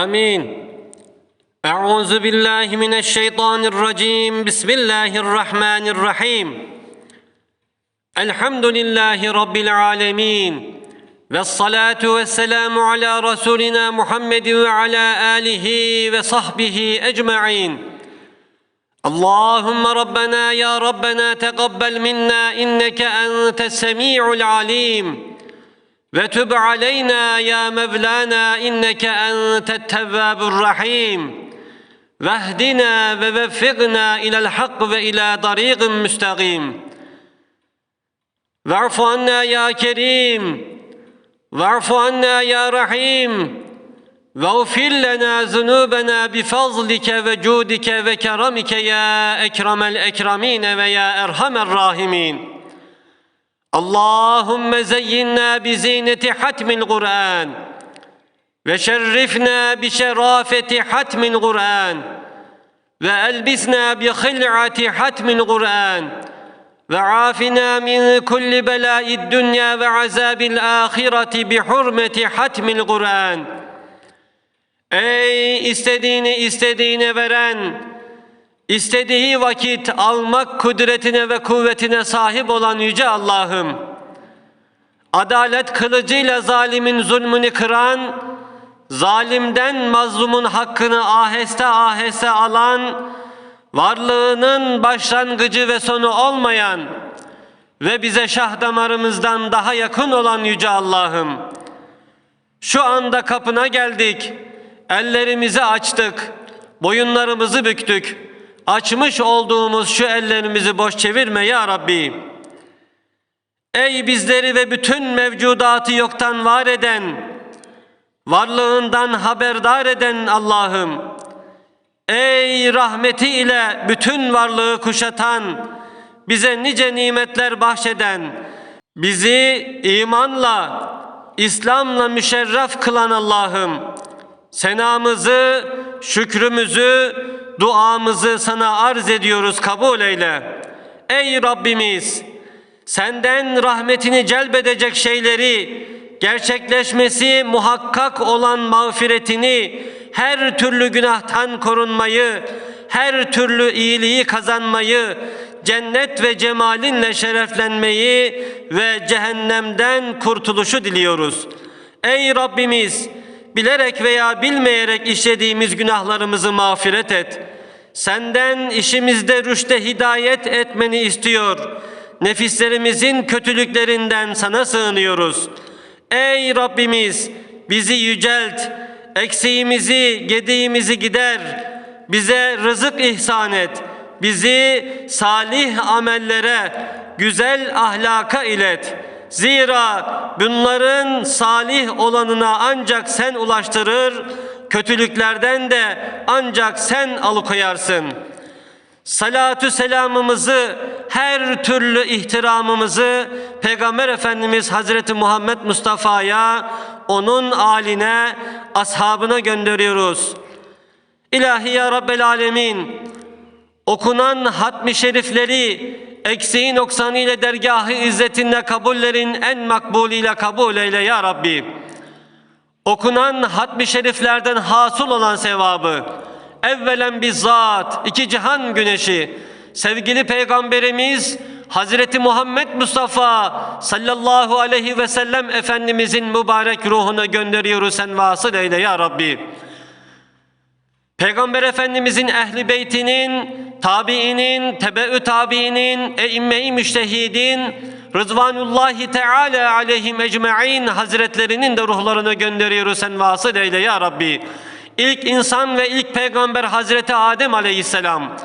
آمين أعوذ بالله من الشيطان الرجيم بسم الله الرحمن الرحيم الحمد لله رب العالمين والصلاة والسلام على رسولنا محمد وعلى آله وصحبه أجمعين اللهم ربنا يا ربنا تقبل منا إنك أنت السميع العليم وتب علينا يا مولانا إنك أنت التواب الرحيم. واهدنا ووفقنا إلى الحق وإلى طريق مستقيم. واعف عنا يا كريم. واعف عنا يا رحيم. واغفر لنا ذنوبنا بفضلك وجودك وكرمك يا أكرم الأكرمين ويا أرحم الراحمين. اللهم زينا بزينة حتم القرآن وشرفنا بشرافة حتم القرآن وألبسنا بخلعة حتم القرآن وعافنا من كل بلاء الدنيا وعذاب الآخرة بحرمة حتم القرآن. Ey istediğini istediğine veren, istediği vakit almak kudretine ve kuvvetine sahip olan Yüce Allah'ım, adalet kılıcıyla zalimin zulmünü kıran, zalimden mazlumun hakkını aheste aheste alan, varlığının başlangıcı ve sonu olmayan ve bize şah damarımızdan daha yakın olan Yüce Allah'ım, şu anda kapına geldik, ellerimizi açtık, boyunlarımızı büktük, açmış olduğumuz şu ellerimizi boş çevirme ya Rabbi. Ey bizleri ve bütün mevcudatı yoktan var eden, varlığından haberdar eden Allah'ım, ey rahmeti ile bütün varlığı kuşatan, bize nice nimetler bahşeden, bizi imanla, İslam'la müşerref kılan Allah'ım, senamızı, şükrümüzü, duamızı sana arz ediyoruz kabul eyle. Ey Rabbimiz, senden rahmetini celbedecek şeyleri, gerçekleşmesi muhakkak olan mağfiretini, her türlü günahtan korunmayı, her türlü iyiliği kazanmayı, cennet ve cemalinle şereflenmeyi ve cehennemden kurtuluşu diliyoruz. Ey Rabbimiz, bilerek veya bilmeyerek işlediğimiz günahlarımızı mağfiret et. Senden işimizde rüşte hidayet etmeni istiyor. Nefislerimizin kötülüklerinden sana sığınıyoruz. Ey Rabbimiz bizi yücelt, eksiğimizi, gediğimizi gider, bize rızık ihsan et, bizi salih amellere, güzel ahlaka ilet. Zira bunların salih olanına ancak sen ulaştırır, kötülüklerden de ancak sen alıkoyarsın. Salatü selamımızı, her türlü ihtiramımızı Peygamber Efendimiz Hazreti Muhammed Mustafa'ya, onun aline, ashabına gönderiyoruz. İlahi ya Rabbel Alemin, okunan hatmi şerifleri eksiği noksanı ile dergahı izzetinle kabullerin en makbuliyle kabul eyle ya Rabbi. Okunan hatmi şeriflerden hasıl olan sevabı, evvelen bizzat iki cihan güneşi, sevgili peygamberimiz Hazreti Muhammed Mustafa sallallahu aleyhi ve sellem Efendimizin mübarek ruhuna gönderiyoruz sen vasıl eyle ya Rabbi. Peygamber Efendimizin ehli beytinin, tabiinin, tebeü tabiinin, eimme-i müştehidin, Rızvanullahi Teala aleyhim ecma'in hazretlerinin de ruhlarını gönderiyoruz sen vasıl eyle ya Rabbi. İlk insan ve ilk peygamber Hazreti Adem aleyhisselam.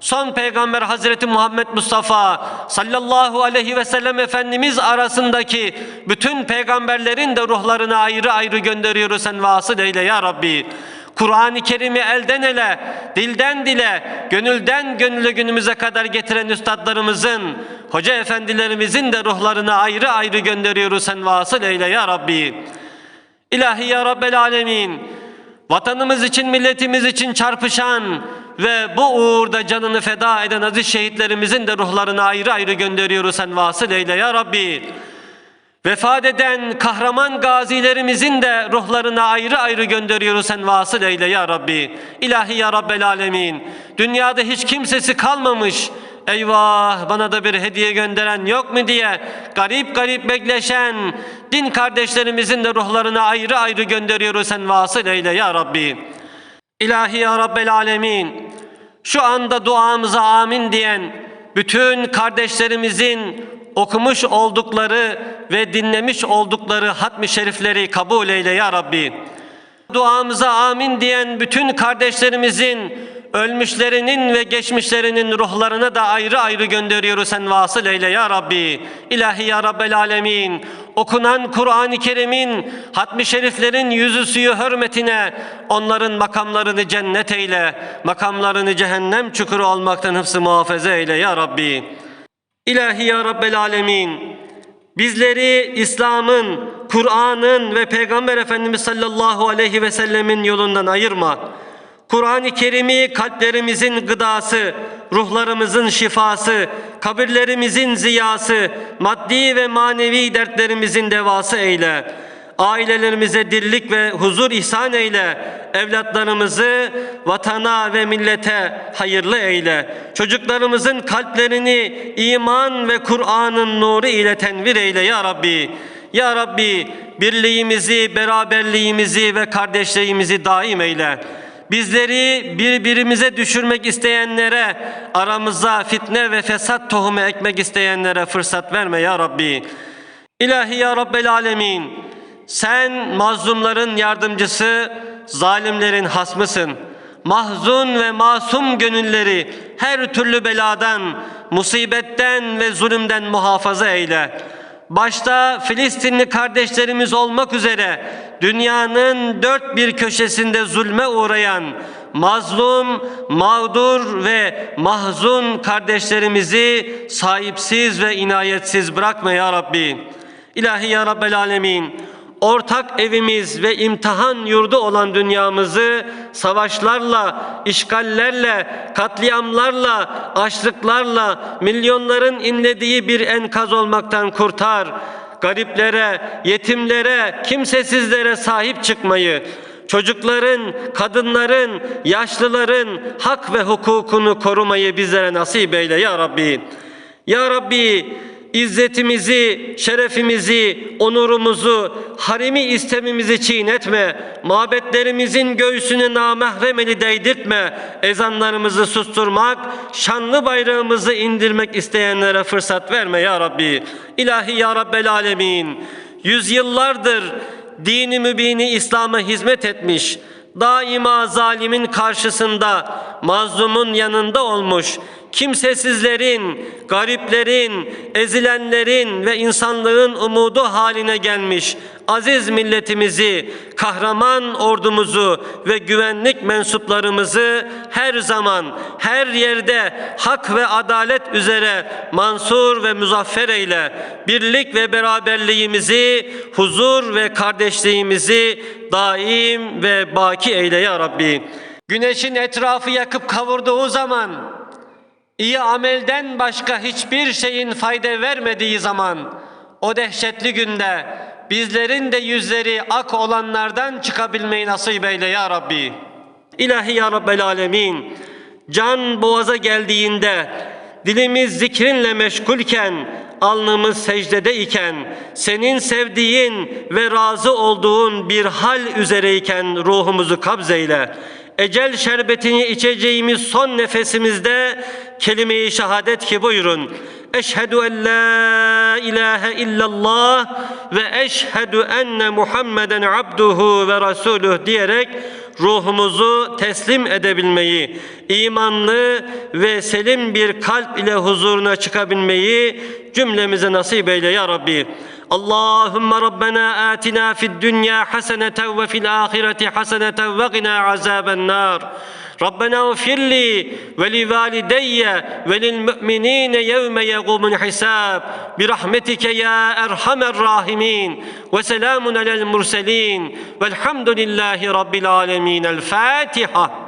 Son peygamber Hazreti Muhammed Mustafa sallallahu aleyhi ve sellem Efendimiz arasındaki bütün peygamberlerin de ruhlarını ayrı ayrı gönderiyoruz sen vasıl eyle ya Rabbi. Kur'an-ı Kerim'i elden ele, dilden dile, gönülden gönüle günümüze kadar getiren üstadlarımızın, hoca efendilerimizin de ruhlarını ayrı ayrı gönderiyoruz sen vasıl eyle ya Rabbi. İlahi ya Rabbel Alemin, vatanımız için, milletimiz için çarpışan ve bu uğurda canını feda eden aziz şehitlerimizin de ruhlarını ayrı ayrı gönderiyoruz sen vasıl eyle ya Rabbi. Vefat eden kahraman gazilerimizin de ruhlarına ayrı ayrı gönderiyoruz sen vasıl eyle ya Rabbi. İlahi ya Rabbel Alemin. Dünyada hiç kimsesi kalmamış. Eyvah bana da bir hediye gönderen yok mu diye garip garip bekleşen din kardeşlerimizin de ruhlarına ayrı ayrı gönderiyoruz sen vasıl eyle ya Rabbi. İlahi ya Rabbel Alemin. Şu anda duamıza amin diyen bütün kardeşlerimizin okumuş oldukları ve dinlemiş oldukları hatmi şerifleri kabul eyle ya Rabbi. Duamıza amin diyen bütün kardeşlerimizin ölmüşlerinin ve geçmişlerinin ruhlarına da ayrı ayrı gönderiyoruz sen vasıl eyle ya Rabbi. İlahi ya Rabbel Alemin. Okunan Kur'an-ı Kerim'in hatmi şeriflerin yüzü suyu hürmetine onların makamlarını cennet eyle. Makamlarını cehennem çukuru olmaktan hıfzı muhafaza eyle ya Rabbi. İlahi ya Rabbel Alemin. Bizleri İslam'ın, Kur'an'ın ve Peygamber Efendimiz sallallahu aleyhi ve sellemin yolundan ayırma. Kur'an-ı Kerim'i kalplerimizin gıdası, ruhlarımızın şifası, kabirlerimizin ziyası, maddi ve manevi dertlerimizin devası eyle. Ailelerimize dirlik ve huzur ihsan eyle. Evlatlarımızı vatana ve millete hayırlı eyle. Çocuklarımızın kalplerini iman ve Kur'an'ın nuru ile tenvir eyle ya Rabbi. Ya Rabbi birliğimizi, beraberliğimizi ve kardeşliğimizi daim eyle. Bizleri birbirimize düşürmek isteyenlere, aramıza fitne ve fesat tohumu ekmek isteyenlere fırsat verme ya Rabbi. İlahi ya Rabbel Alemin. Sen mazlumların yardımcısı, zalimlerin hasmısın. Mahzun ve masum gönülleri her türlü beladan, musibetten ve zulümden muhafaza eyle. Başta Filistinli kardeşlerimiz olmak üzere dünyanın dört bir köşesinde zulme uğrayan mazlum, mağdur ve mahzun kardeşlerimizi sahipsiz ve inayetsiz bırakma ya Rabbi. İlahi ya Rabbel Alemin ortak evimiz ve imtihan yurdu olan dünyamızı savaşlarla, işgallerle, katliamlarla, açlıklarla milyonların inlediği bir enkaz olmaktan kurtar. Gariplere, yetimlere, kimsesizlere sahip çıkmayı, çocukların, kadınların, yaşlıların hak ve hukukunu korumayı bizlere nasip eyle ya Rabbi. Ya Rabbi İzzetimizi, şerefimizi, onurumuzu, harimi istemimizi çiğnetme. Mabetlerimizin göğsünü namahrem eli değdirtme. Ezanlarımızı susturmak, şanlı bayrağımızı indirmek isteyenlere fırsat verme ya Rabbi. İlahi ya Rabbel Alemin. Yüzyıllardır dini mübini İslam'a hizmet etmiş daima zalimin karşısında, mazlumun yanında olmuş, kimsesizlerin, gariplerin, ezilenlerin ve insanlığın umudu haline gelmiş aziz milletimizi, kahraman ordumuzu ve güvenlik mensuplarımızı her zaman, her yerde hak ve adalet üzere mansur ve muzaffer eyle. Birlik ve beraberliğimizi, huzur ve kardeşliğimizi daim ve baki eyle ya Rabbi. Güneşin etrafı yakıp kavurduğu zaman iyi amelden başka hiçbir şeyin fayda vermediği zaman o dehşetli günde bizlerin de yüzleri ak olanlardan çıkabilmeyi nasip eyle ya Rabbi. İlahi ya Rabbel Alemin can boğaza geldiğinde dilimiz zikrinle meşgulken alnımız secdede iken senin sevdiğin ve razı olduğun bir hal üzereyken ruhumuzu kabzeyle ecel şerbetini içeceğimiz son nefesimizde kelime-i şehadet ki buyurun. Eşhedü en la ilahe illallah ve eşhedü enne Muhammeden abduhu ve rasuluh diyerek ruhumuzu teslim edebilmeyi, imanlı ve selim bir kalp ile huzuruna çıkabilmeyi cümlemize nasip eyle ya Rabbi. اللهم ربنا آتنا في الدنيا حسنة وفي الآخرة حسنة وقنا عذاب النار. ربنا اغفر لي ولوالدي وللمؤمنين يوم يقوم الحساب. برحمتك يا أرحم الراحمين. وسلام على المرسلين. والحمد لله رب العالمين. الفاتحة.